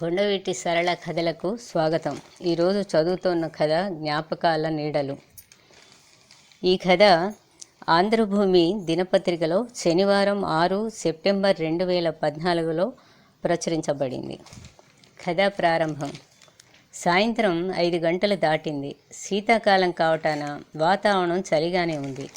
కొండవీటి సరళ కథలకు స్వాగతం. ఈరోజు చదువుతున్న కథ జ్ఞాపకాల నీడలు. ఈ కథ ఆంధ్రభూమి దినపత్రికలో శనివారం ఆరు సెప్టెంబర్ రెండు వేల పద్నాలుగులో ప్రచురించబడింది. కథ ప్రారంభం. సాయంత్రం ఐదు గంటలు దాటింది. శీతాకాలం కావటాన వాతావరణం చలిగానే ఉంది.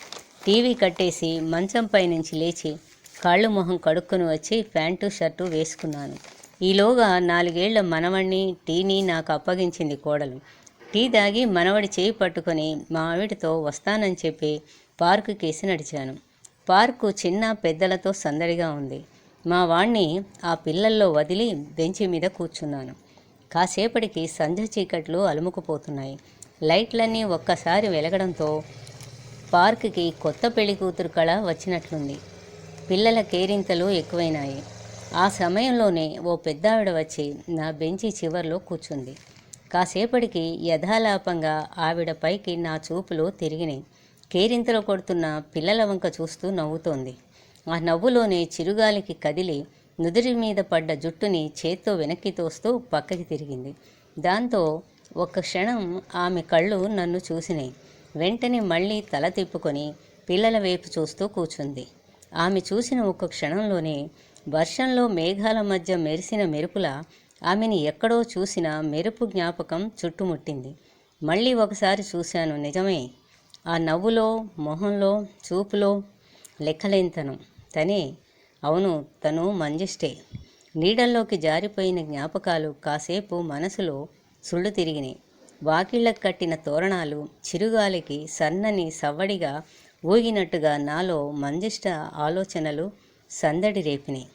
టీవీ కట్టేసి మంచంపై నుంచి లేచి కాళ్ళు మొహం కడుక్కొని వచ్చి ప్యాంటు షర్టు వేసుకున్నాను. ఈలోగా నాలుగేళ్ళ మనవణ్ణి టీని నాకు అప్పగించింది కోడలు. టీ తాగి మనవడి చేయి పట్టుకొని మా ఆవిడతో వస్తానని చెప్పి పార్కు కేసి నడిచాను. పార్కు చిన్న పెద్దలతో సందడిగా ఉంది. మా వాణ్ణి ఆ పిల్లల్లో వదిలి బెంచి మీద కూర్చున్నాను. కాసేపటికి సంధ్య చీకట్లు అలుముకుపోతున్నాయి. లైట్లన్నీ ఒక్కసారి వెలగడంతో పార్కుకి కొత్త పెళ్ళి కూతురు కళ వచ్చినట్లుంది. పిల్లల కేరింతలు ఎక్కువైనాయి. ఆ సమయంలోనే ఓ పెద్దావిడ వచ్చి నా బెంచి చివర్లో కూర్చుంది. కాసేపటికి యథాలాపంగా ఆవిడ పైకి నా చూపులు తిరిగినాయి. కేరింతలు కొడుతున్న పిల్లల వంక చూస్తూ నవ్వుతోంది. ఆ నవ్వులోనే చిరుగాలికి కదిలి నుదురి మీద పడ్డ జుట్టుని చేత్తో వెనక్కి తోస్తూ పక్కకి తిరిగింది. దాంతో ఒక్క క్షణం ఆమె కళ్ళు నన్ను చూసినాయి. వెంటనే మళ్ళీ తల తిప్పుకొని పిల్లల వైపు చూస్తూ కూర్చుంది. ఆమె చూసిన ఒక్క క్షణంలోనే వర్షంలో మేఘాల మధ్య మెరిసిన మెరుపుల ఆమెని ఎక్కడో చూసిన మెరుపు జ్ఞాపకం చుట్టుముట్టింది. మళ్ళీ ఒకసారి చూశాను నిజమే. ఆ నవ్వులో మొహంలో చూపులో లెక్కలేంతనం తనే అవును తను మంజిష్టే. నీడల్లోకి జారిపోయిన జ్ఞాపకాలు కాసేపు మనసులో సుళ్ళు తిరిగినాయి. వాకిళ్ళకు కట్టిన తోరణాలు చిరుగాలికి సన్నని సవ్వడిగా ఊగినట్టుగా నాలో మంజిష్ట ఆలోచనలు సందడి రేపినాయి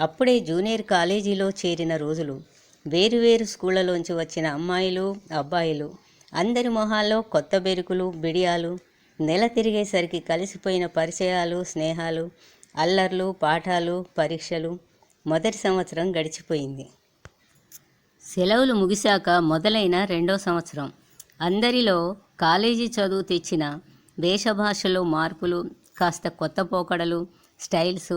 అప్పుడే జూనియర్ కాలేజీలో చేరిన రోజులు. వేరువేరు స్కూళ్ళలోంచి వచ్చిన అమ్మాయిలు అబ్బాయిలు. అందరి మొహాల్లో కొత్త బెరుకులు బిడియాలు. నెల తిరిగేసరికి కలిసిపోయిన పరిచయాలు స్నేహాలు అల్లర్లు పాఠాలు పరీక్షలు. మొదటి సంవత్సరం గడిచిపోయింది. సెలవులు ముగిశాక మొదలైన రెండో సంవత్సరం. అందరిలో కాలేజీ చదువు తెచ్చిన దేశభాషలో మార్పులు కాస్త కొత్త పోకడలు స్టైల్స్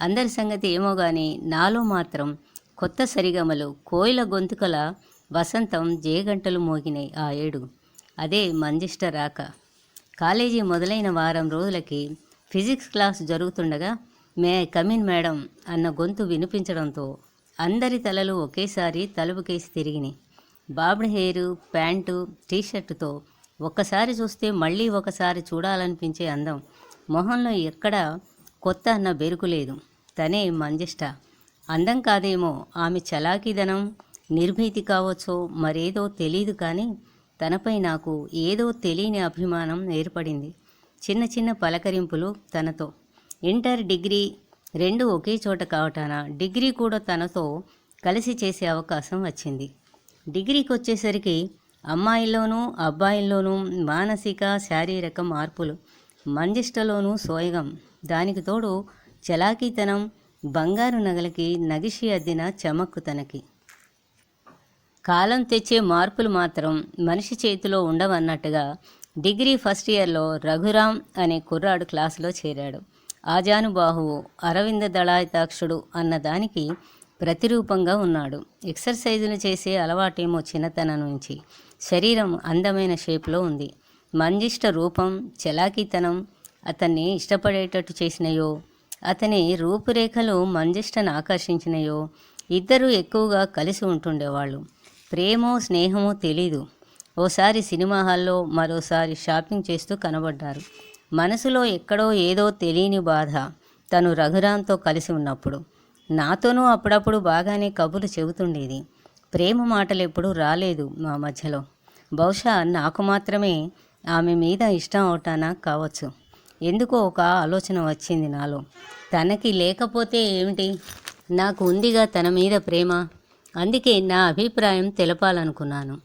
అందరి సంగతి ఏమో కానీ నాలో మాత్రం కొత్త సరిగమలు కోయిల గొంతుకల వసంతం జయగంటలు మోగినాయి ఆ ఏడు. అదే మంజిష్ట రాక. కాలేజీ మొదలైన వారం రోజులకి ఫిజిక్స్ క్లాస్ జరుగుతుండగా మే కమిన్ మేడం అన్న గొంతు వినిపించడంతో అందరి తలలు ఒకేసారి తలుపుకేసి తిరిగినాయి. బాబ్డ్ హెయిర్ ప్యాంటు టీషర్టుతో ఒక్కసారి చూస్తే మళ్ళీ ఒకసారి చూడాలనిపించే అందం. మొహంలో ఎక్కడ కొత్త అన్న బెరుకు లేదు. తనే మంజిష్ట. అందం కాదేమో. ఆమె చలాకీదనం నిర్భీతి కావచ్చో మరేదో తెలీదు కానీ తనపై నాకు ఏదో తెలియని అభిమానం ఏర్పడింది. చిన్న చిన్న పలకరింపులు తనతో. ఇంటర్ డిగ్రీ రెండు ఒకే చోట కావటాన డిగ్రీ కూడా తనతో కలిసి చేసే అవకాశం వచ్చింది. డిగ్రీకి వచ్చేసరికి అమ్మాయిల్లోనూ అబ్బాయిల్లోనూ మానసిక శారీరక మార్పులు మంజిష్టలోనూ సోయగం. దానికి తోడు చలాకీతనం బంగారు నగలకి నగిషి అద్దిన చమక్కు తనకి. కాలం తెచ్చే మార్పులు మాత్రం మనిషి చేతిలో ఉండవన్నట్టుగా డిగ్రీ ఫస్ట్ ఇయర్లో రఘురామ్ అనే కుర్రాడు క్లాసులో చేరాడు. ఆజానుబాహువు అరవింద దళాయితాక్షుడు అన్న దానికి ప్రతిరూపంగా ఉన్నాడు. ఎక్సర్సైజులు చేసే అలవాటేమో చిన్నతనం నుంచి. శరీరం అందమైన షేప్లో ఉంది. మంజిష్ట రూపం చలాకీతనం అతన్ని ఇష్టపడేటట్టు చేసినయో అతని రూపురేఖలు మంజిష్టను ఆకర్షించినయో ఇద్దరూ ఎక్కువగా కలిసి ఉంటుండేవాళ్ళు. ప్రేమో స్నేహమో తెలీదు. ఓసారి సినిమా హాల్లో మరోసారి షాపింగ్ చేస్తూ కనబడ్డారు. మనసులో ఎక్కడో ఏదో తెలియని బాధ తను రఘురాంతో కలిసి ఉన్నప్పుడు. నాతోనూ అప్పుడప్పుడు బాగానే కబుర్లు చెబుతుండేది. ప్రేమ మాటలు ఎప్పుడూ రాలేదు మా మధ్యలో. బహుశా నాకు మాత్రమే ఆమె మీద ఇష్టం అవటానా కావచ్చు. ఎందుకో ఒక ఆలోచన వచ్చింది నాలో. తనకి లేకపోతే ఏమిటి? నాకు ఉందిగా తన మీద ప్రేమ. అందుకే నా అభిప్రాయం తెలపాలనుకున్నాను.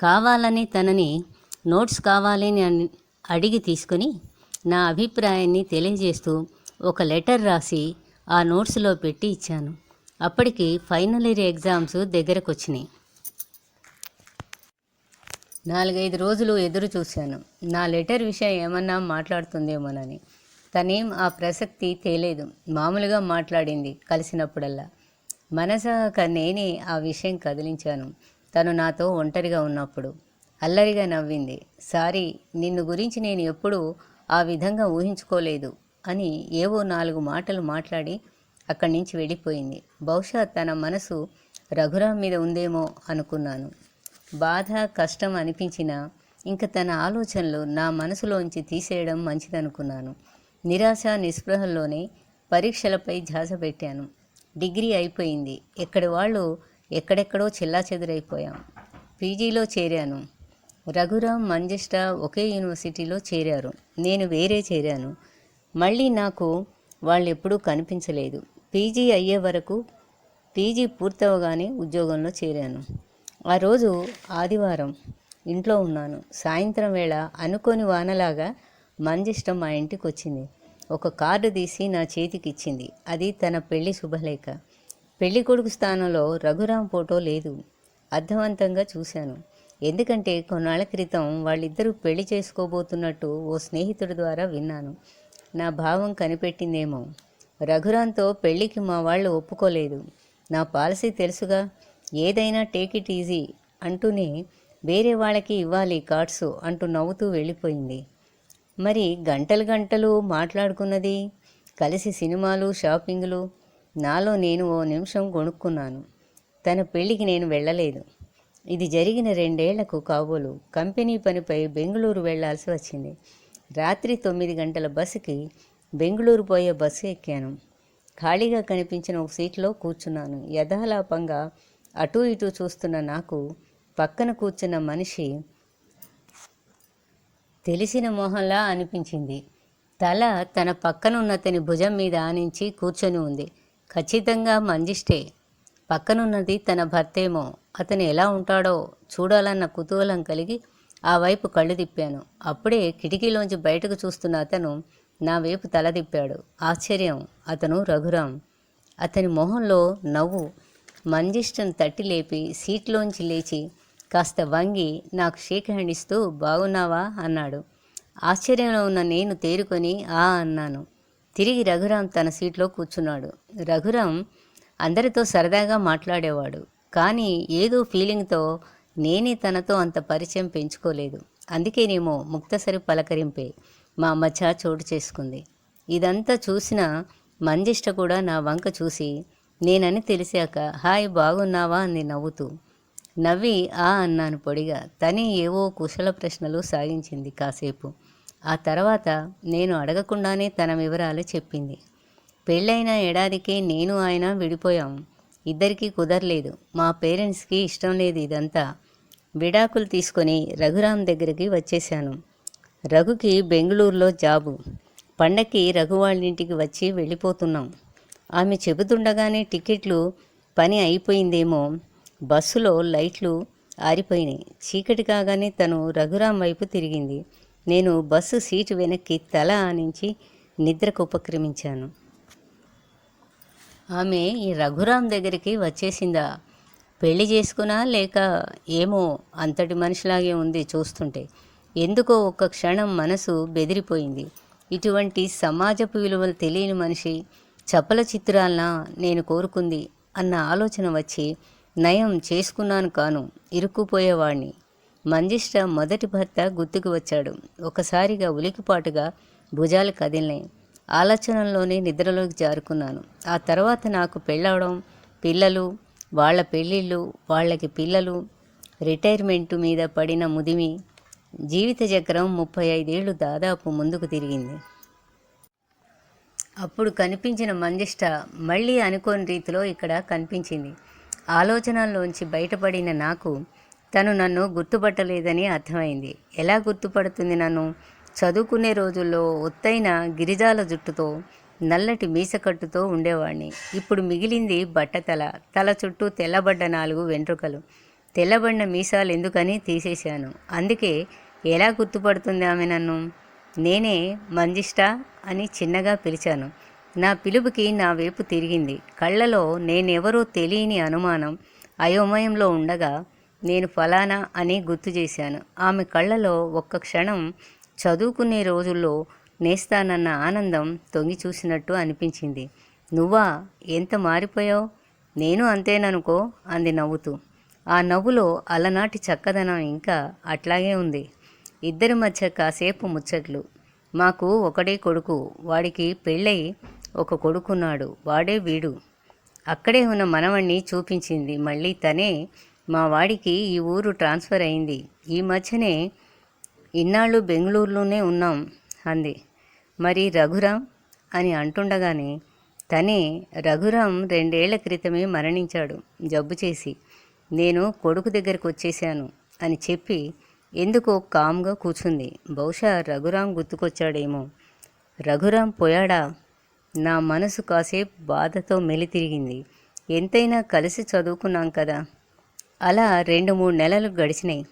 కావాలని తనని నోట్స్ కావాలని అని అడిగి తీసుకుని నా అభిప్రాయాన్ని తెలియజేస్తూ ఒక లెటర్ రాసి ఆ నోట్స్లో పెట్టి ఇచ్చాను. అప్పటికి ఫైనల్ ఇయర్ ఎగ్జామ్స్ దగ్గరకు వచ్చినాయి నాలుగైదు రోజులు ఎదురు చూశాను. నా లెటర్ విషయం ఏమన్నా మాట్లాడుతుందేమోనని. తనేం ఆ ప్రసక్తి తేలేదు. మామూలుగా మాట్లాడింది కలిసినప్పుడల్లా. మనసాక నేనే ఆ విషయం కదిలించాను. తను నాతో ఒంటరిగా ఉన్నప్పుడు. అల్లరిగా నవ్వింది. సారీ నిన్ను గురించి నేను ఎప్పుడూ ఆ విధంగా ఊహించుకోలేదు అని ఏవో నాలుగు మాటలు మాట్లాడి అక్కడి నుంచి వెళ్ళిపోయింది. బహుశా తన మనసు రఘురాం మీద ఉందేమో అనుకున్నాను. బాధ కష్టం అనిపించినా ఇంక తన ఆలోచనలు నా మనసులోంచి తీసేయడం మంచిదనుకున్నాను. నిరాశ నిస్పృహల్లోనే పరీక్షలపై ధ్యాస పెట్టాను. డిగ్రీ అయిపోయింది. ఎక్కడి వాళ్ళు ఎక్కడెక్కడో చెల్లా చెదురైపోయాం పీజీలో చేరాను. రఘురామ్ మంజిష్ట ఒకే యూనివర్సిటీలో చేరారు. నేను వేరే చేరాను. మళ్ళీ నాకు వాళ్ళు ఎప్పుడూ కనిపించలేదు. పీజీ అయ్యే వరకు పీజీ పూర్తవగానే ఉద్యోగంలో చేరాను. ఆ రోజు ఆదివారం ఇంట్లో ఉన్నాను. సాయంత్రం వేళ అనుకోని వానలాగా మంజిష్టం మా ఇంటికి వచ్చింది ఒక కార్డు తీసి నా చేతికి ఇచ్చింది అది తన పెళ్ళి శుభలేఖ. పెళ్ళి కొడుకు స్థానంలో రఘురాం ఫోటో లేదు. అర్థవంతంగా చూశాను. ఎందుకంటే కొన్నాళ్ళ క్రితం వాళ్ళిద్దరూ పెళ్ళి చేసుకోబోతున్నట్టు ఓ స్నేహితుడి ద్వారా విన్నాను. నా భావం కనిపెట్టిందేమో. రఘురాంతో పెళ్ళికి మా వాళ్ళు ఒప్పుకోలేదు. నా పాలసీ తెలుసుగా? ఏదైనా టేక్ ఇట్ ఈజీ అంటూనే వేరే వాళ్ళకి ఇవ్వాలి కార్డ్స్ అంటూ నవ్వుతూ వెళ్ళిపోయింది. మరి గంటలు గంటలు మాట్లాడుకున్నది కలిసి సినిమాలు షాపింగ్లు నాలో నేను ఓ నిమిషం కొనుక్కున్నాను. తన పెళ్ళికి నేను వెళ్ళలేదు. ఇది జరిగిన రెండేళ్ళకు కాబోలు కంపెనీ పనిపై బెంగళూరు వెళ్ళాల్సి వచ్చింది. రాత్రి తొమ్మిది గంటల బస్సుకి బెంగళూరు పోయే బస్సు ఎక్కాను. ఖాళీగా కనిపించిన ఒక సీట్లో కూర్చున్నాను. యథాలాపంగా అటూ ఇటూ చూస్తున్న నాకు పక్కన కూర్చున్న మనిషి తెలిసిన మొహంలా అనిపించింది. తల తన పక్కనున్నతని భుజం మీద ఆనించి కూర్చొని ఉంది. ఖచ్చితంగా మంజిష్టే. పక్కనున్నది తన భర్తేమో. అతను ఎలా ఉంటాడో చూడాలన్న కుతూహలం కలిగి ఆ వైపు కళ్ళు తిప్పాను. అప్పుడే కిటికీలోంచి బయటకు చూస్తున్న అతను నా వైపు తల తిప్పాడు. ఆశ్చర్యం. అతను రఘురాం. అతని మొహంలో నవ్వు. మంజిష్టను తట్టి లేపి సీట్లోంచి లేచి కాస్త వంగి నాకు షేక్ హ్యాండ్ ఇస్తూ బాగున్నావా? అన్నాడు. ఆశ్చర్యంలో ఉన్న నేను తేరుకొని ఆ అన్నాను. తిరిగి రఘురాం తన సీట్లో కూర్చున్నాడు. రఘురాం అందరితో సరదాగా మాట్లాడేవాడు. కానీ ఏదో ఫీలింగ్తో నేనే తనతో అంత పరిచయం పెంచుకోలేదు. అందుకేనేమో ముక్తసరి పలకరింపే మా మధ్య చోటు చేసుకుంది. ఇదంతా చూసిన మంజిష్ట కూడా నా వంక చూసి నేనని తెలిసాక హాయ్ బాగున్నావా? అంది నవ్వుతూ. నవ్వి ఆ అన్నాను పొడిగా. తనే ఏవో కుశల ప్రశ్నలు సాగించింది కాసేపు. ఆ తర్వాత నేను అడగకుండానే తన వివరాలు చెప్పింది. పెళ్ళైన ఏడాదికే నేను ఆయన విడిపోయాం. ఇద్దరికీ కుదరలేదు. మా పేరెంట్స్కి ఇష్టం లేదు ఇదంతా. విడాకులు తీసుకొని రఘురామ్ దగ్గరికి వచ్చేశాను. రఘుకి బెంగళూరులో జాబు. పండక్కి రఘు వాళ్ళ ఇంటికి వచ్చి వెళ్ళిపోతున్నాం. ఆమె చెబుతుండగానే టికెట్లు పని అయిపోయిందేమో. బస్సులో లైట్లు ఆరిపోయినాయి. చీకటి కాగానే తను రఘురాం వైపు తిరిగింది. నేను బస్సు సీటు వెనక్కి తల ఆనించి నిద్రకు ఉపక్రమించాను. ఆమె ఈ రఘురాం దగ్గరికి వచ్చేసిందా? పెళ్ళి చేసుకున్నా లేక ఏమో అంతటి మనిషిలాగే ఉంది చూస్తుంటే. ఎందుకో ఒక్క క్షణం మనసు బెదిరిపోయింది. ఇటువంటి సమాజపు విలువలు తెలియని మనిషి చప్పల చిత్రాలన నేను కోరుకుంది అన్న ఆలోచన వచ్చి నయం చేసుకున్నాను కాను ఇరుక్కుపోయేవాణ్ణి. మంజిష్ట మొదటి భర్త గుర్తుకు వచ్చాడు. ఒకసారిగా ఉలికిపాటుగా భుజాలు కదిలినాయి. ఆలోచనల్లోనే నిద్రలోకి జారుకున్నాను. ఆ తర్వాత నాకు పెళ్ళవడం పిల్లలు వాళ్ళ పెళ్ళిళ్ళు వాళ్ళకి పిల్లలు రిటైర్మెంటు మీద పడిన ముదిమి జీవిత చక్రం ముప్పై ఐదేళ్ళు దాదాపు ముందుకు తిరిగింది. అప్పుడు కనిపించిన మంజిష్ట మళ్ళీ అనుకోని రీతిలో ఇక్కడ కనిపించింది. ఆలోచనల్లోంచి బయటపడిన నాకు తను నన్ను గుర్తుపట్టలేదని అర్థమైంది. ఎలా గుర్తుపడుతుంది నన్ను? చదువుకునే రోజుల్లో ఒత్తైన గిరిజాల జుట్టుతో నల్లటి మీసకట్టుతో ఉండేవాడిని ఇప్పుడు మిగిలింది బట్టతల తల చుట్టూ తెల్లబడ్డ నాలుగు వెంట్రుకలు. తెల్లబడిన మీసాలు ఎందుకని తీసేశాను. అందుకే ఎలా గుర్తుపడుతుంది ఆమె నన్ను? నేనే మంజిష్ట అని చిన్నగా పిలిచాను. నా పిలుపుకి నా వైపు తిరిగింది. కళ్ళలో నేనెవరో తెలియని అనుమానం అయోమయంలో ఉండగా నేను ఫలానా అని గుర్తు చేశాను. ఆమె కళ్ళలో ఒక్క క్షణం చదువుకునే రోజుల్లో నేస్తానన్న ఆనందం తొంగి చూసినట్టు అనిపించింది. నువ్వా? ఎంత మారిపోయావు? నేను అంతేననుకో అంది నవ్వుతూ. ఆ నవ్వులో అలనాటి చక్కదనం ఇంకా అట్లాగే ఉంది. ఇద్దరి మధ్య కాసేపు ముచ్చట్లు. మాకు ఒకడే కొడుకు వాడికి పెళ్ళై ఒక కొడుకున్నాడు వాడే వీడు. అక్కడే ఉన్న మనవణ్ణి చూపించింది. మళ్ళీ తనే మా వాడికి ఈ ఊరు ట్రాన్స్ఫర్ అయింది. ఈ మధ్యనే ఇన్నాళ్ళు బెంగళూరులోనే ఉన్నాం అంది. మరి రఘురాం? అని అంటుండగానే తనే రఘురాం రెండేళ్ళ క్రితమే మరణించాడు జబ్బు చేసి. నేను కొడుకు దగ్గరకు వచ్చేశాను అని చెప్పి ఎందుకో కామ్గా కూర్చుంది. బహుశా రఘురాం గుర్తుకొచ్చాడేమో. రఘురాం పోయాడా? నా మనసు కాసేపు బాధతో మెలితిరిగింది. ఎంతైనా కలిసి చదువుకున్నాం కదా. అలా రెండు మూడు నెలలు గడిచినాయి.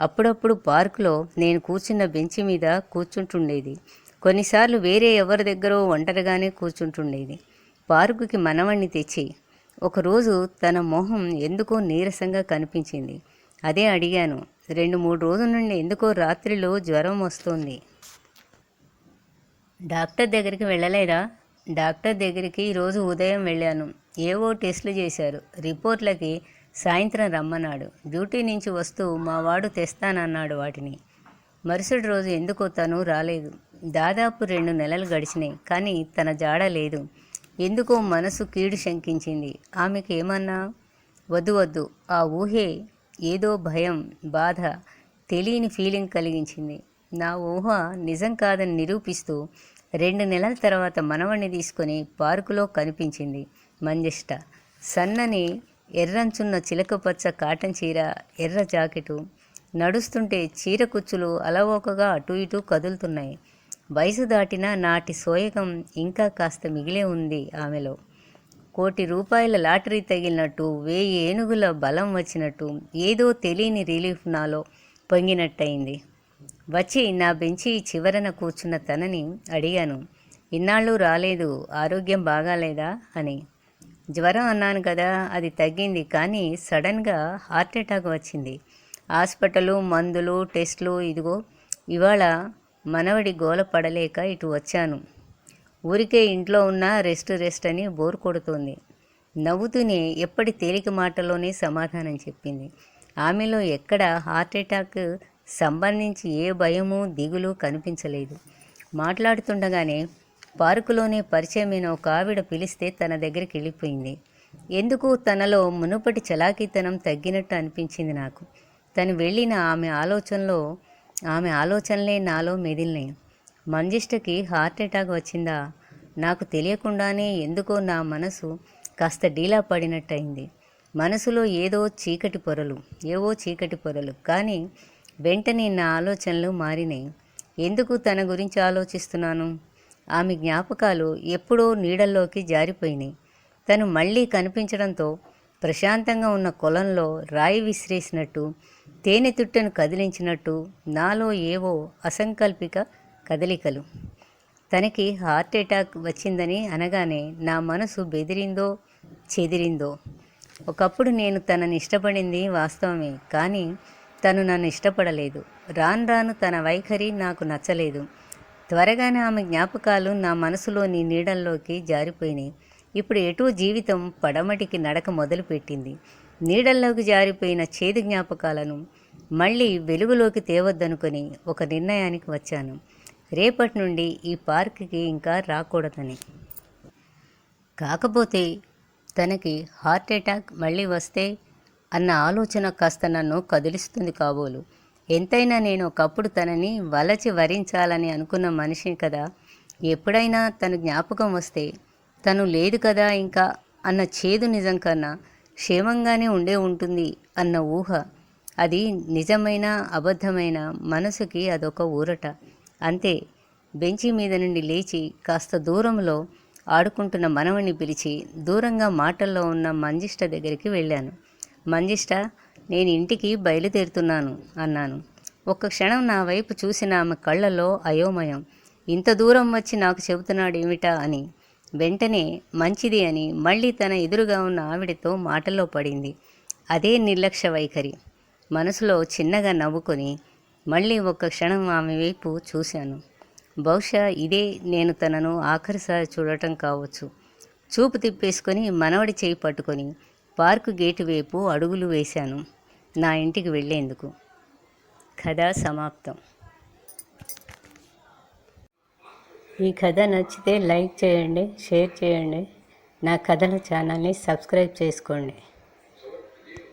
అప్పుడప్పుడు పార్కులో నేను కూర్చున్న బెంచి మీద కూర్చుంటుండేది. కొన్నిసార్లు వేరే ఎవరి దగ్గరో ఒంటరిగానే కూర్చుంటుండేది. పార్కుకి మనవణ్ణి తెచ్చి ఒకరోజు తన మొహం ఎందుకో నీరసంగా కనిపించింది. అదే అడిగాను. రెండు మూడు రోజుల నుండి ఎందుకో రాత్రిలో జ్వరం వస్తుంది. డాక్టర్ దగ్గరికి వెళ్ళలేదా? డాక్టర్ దగ్గరికి ఈరోజు ఉదయం వెళ్ళాను. ఏవో టెస్టులు చేశారు. రిపోర్ట్లకి సాయంత్రం రమ్మన్నాడు. డ్యూటీ నుంచి వస్తూ మా వాడు తెస్తానన్నాడు వాటిని. మరుసటి రోజు ఎందుకో తను రాలేదు. దాదాపు రెండు నెలలు గడిచినాయి కానీ తన జాడ లేదు. ఎందుకో మనసు కీడు శంకించింది. ఆమెకి ఏమన్నా వద్దు వద్దు. ఆ ఊహే ఏదో భయం బాధ తెలియని ఫీలింగ్ కలిగించింది. నా ఊహ నిజం కాదని నిరూపిస్తూ రెండు నెలల తర్వాత మనవణ్ణి తీసుకొని పార్కులో కనిపించింది మంజష్ట. సన్నని ఎర్రంచున్న చిలకపచ్చ కాటన్ చీర ఎర్ర జాకెటు నడుస్తుంటే చీర కుచ్చులు అలవోకగా అటు ఇటు కదులుతున్నాయి. వయసు దాటిన నాటి సోయగం ఇంకా కాస్త మిగిలే ఉంది ఆమెలో. కోటి రూపాయల లాటరీ తగిలినట్టు వేయి ఏనుగుల బలం వచ్చినట్టు ఏదో తెలియని రిలీఫ్ నాలో పొంగినట్టయింది. వచ్చి నా బెంచి చివరన కూర్చున్న తనని అడిగాను. ఇన్నాళ్ళు రాలేదు ఆరోగ్యం బాగాలేదా అని. జ్వరం అన్నాను కదా అది తగ్గింది కానీ సడన్గా హార్ట్ అటాక్ వచ్చింది. హాస్పిటలు మందులు టెస్టులు ఇదిగో ఇవాళ మనవడి గోల పడలేక ఇటు వచ్చాను. ఊరికే ఇంట్లో ఉన్న రెస్ట్ రెస్ట్ అని బోర్ కొడుతోంది. నవ్వుతూనే ఎప్పటి తేలిక మాటలోనే సమాధానం చెప్పింది. ఆమెలో ఎక్కడ హార్ట్ అటాక్ సంబంధించి ఏ భయము దిగులు కనిపించలేదు. మాట్లాడుతుండగానే పార్కులోనే పరిచయమైన ఒక ఆవిడ పిలిస్తే తన దగ్గరికి వెళ్ళిపోయింది. ఎందుకు తనలో మునుపటి చలాకీతనం తగ్గినట్టు అనిపించింది నాకు. తను వెళ్ళిన ఆమె ఆలోచనలో ఆమె ఆలోచనలే నాలో మెదిలినాయి. మంజిష్ఠకి హార్ట్ అటాక్ వచ్చిందా? నాకు తెలియకుండానే ఎందుకో నా మనసు కాస్త డీలా పడినట్టయింది. మనసులో ఏదో చీకటి పొరలు ఏవో చీకటి పొరలు. కానీ వెంటనే నా ఆలోచనలు మారినాయి. ఎందుకు తన గురించి ఆలోచిస్తున్నాను? ఆమె జ్ఞాపకాలు ఎప్పుడో నీడల్లోకి జారిపోయినాయి. తను మళ్ళీ కనిపించడంతో ప్రశాంతంగా ఉన్న కొలంలో రాయి విసిరేసినట్టు తేనె తుట్టను కదిలించినట్టు నాలో ఏవో అసంకల్పిక కదలికలు. తనకి హార్ట్ అటాక్ వచ్చిందని అనగానే నా మనసు బెదిరిందో చెదిరిందో. ఒకప్పుడు నేను తనని ఇష్టపడింది వాస్తవమే కానీ తను నన్ను ఇష్టపడలేదు. రాను రాను తన వైఖరి నాకు నచ్చలేదు. త్వరగానే ఆమె జ్ఞాపకాలు నా మనసులోని నీడల్లోకి జారిపోయినాయి. ఇప్పుడు ఎటు జీవితం పడమటికి నడక మొదలుపెట్టింది. నీడల్లోకి జారిపోయిన చేదు జ్ఞాపకాలను మళ్ళీ వెలుగులోకి తేవద్దనుకొని ఒక నిర్ణయానికి వచ్చాను. రేపటి నుండి ఈ పార్క్కి ఇంకా రాకూడదని. కాకపోతే తనకి హార్ట్ అటాక్ మళ్ళీ వస్తే అన్న ఆలోచన కాస్త నన్ను కదిలిస్తుంది కాబోలు. ఎంతైనా నేను ఒకప్పుడు తనని వలచి వరించాలని అనుకున్న మనిషిని కదా. ఎప్పుడైనా తన జ్ఞాపకం వస్తే తను లేదు కదా ఇంకా అన్న చేదు నిజం కన్నా క్షేమంగానే ఉండే ఉంటుంది అన్న ఊహ. అది నిజమైన అబద్ధమైన మనసుకి అదొక ఊరట. అంతే. బెంచి మీద నుండి లేచి కాస్త దూరంలో ఆడుకుంటున్న మనవని పిలిచి దూరంగా మాటల్లో ఉన్న మంజిష్ట దగ్గరికి వెళ్ళాను. మంజిష్ట నేను ఇంటికి బయలుదేరుతున్నాను అన్నాను. ఒక్క క్షణం నా వైపు చూసిన ఆమె కళ్ళలో అయోమయం. ఇంత దూరం వచ్చి నాకు చెబుతున్నాడేమిటా అని. వెంటనే మంచిది అని మళ్ళీ తన ఎదురుగా ఉన్న ఆవిడతో మాటల్లో పడింది. అదే నిర్లక్ష్య వైఖరి. మనసులో చిన్నగా నవ్వుకొని మళ్ళీ ఒక్క క్షణం ఆమె వైపు చూశాను. బహుశా ఇదే నేను తనను ఆఖరిసారి చూడటం కావచ్చు. చూపు తిప్పేసుకొని మనవడి చేయి పట్టుకొని పార్కు గేటు వైపు అడుగులు వేశాను. నా ఇంటికి వెళ్ళేందుకు. కథ సమాప్తం. ఈ కథ నచ్చితే లైక్ చేయండి షేర్ చేయండి. నా కథల ఛానల్ని సబ్స్క్రైబ్ చేసుకోండి.